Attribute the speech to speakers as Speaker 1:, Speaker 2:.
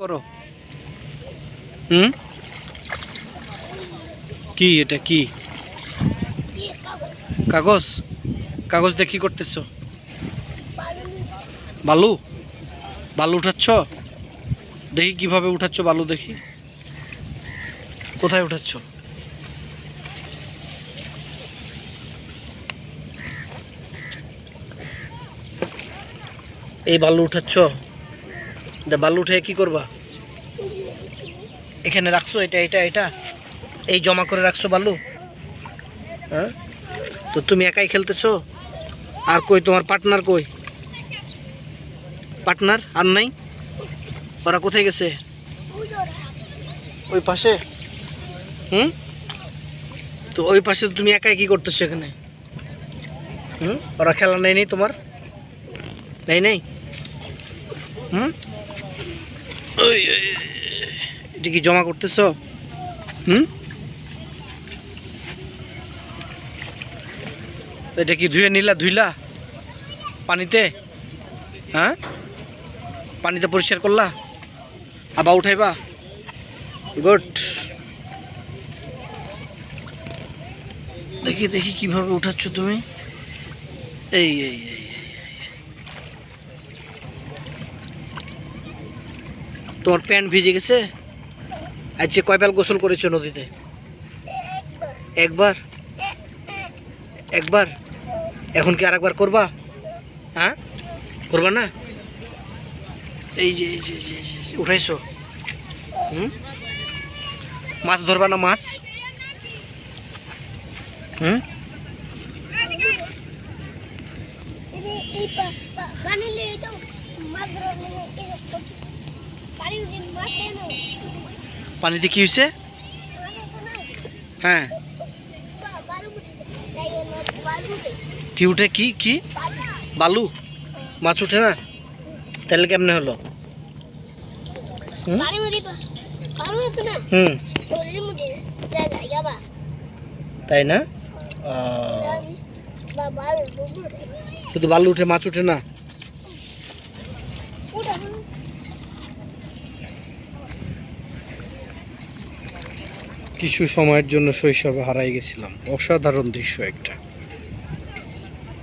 Speaker 1: করো। হুম? কি এটা কি? কাগজ। কাগজ দিয়ে কি করতেছো? বালু? বালু উঠাচ্ছ? দেখি কীভাবে উঠাচ্ছ বালু দেখি। কোথায় উঠাচ্ছ? এই বালু উঠাচ্ছ? বালু উঠে কি করবা? এখানে রাখছো, এটা এটা এটা? এই জমা করে রাখছো বালু হ্যাঁ? তো তুমি একাই খেলতেছো? আর কই, তোমার পার্টনার কই? পার্টনার আর নাই? ওরা কোথায় গেছে? ওই পাশে? হুম? তো ওই পাশে তুমি একাই কি করতেছো এখানে? হুম? ওরা খেলা নেই নেই তোমার? নেই নেই? হুম? ওই এটা কি জমা করতেছ? হুম? এটা কি ধুয়ে নিলা, ধুইলা? পানিতে? হ্যাঁ? পানিতে পরিষ্কার করলা? আবার উঠাইবা? গুড। দেখি দেখি কীভাবে উঠাচ্ছ তুমি। এই এই এই তোমার প্যান্ট ভিজে গেছে? আজকে বেল গোসল করেছ নদীতে? একবার? একবার? এখন কি আরেকবার করবা? হ্যাঁ? করবা না? এই যে এই যে উঠাইছো। হুম? মাছ ধরবা না মাছ? হুম?
Speaker 2: মাছ
Speaker 1: পানিতে কি হয়েছে? হ্যাঁ। কি উঠে? কি? কি?
Speaker 2: বালু।
Speaker 1: মাছ উঠে না? তাহলে কেমনে হলো? হুম। তাই না। শুধু বালু উঠে মাছ উঠে না? কিছু সময়ের জন্য শৈশবে হারাই গেছিলাম। অসাধারণ দৃশ্য একটা।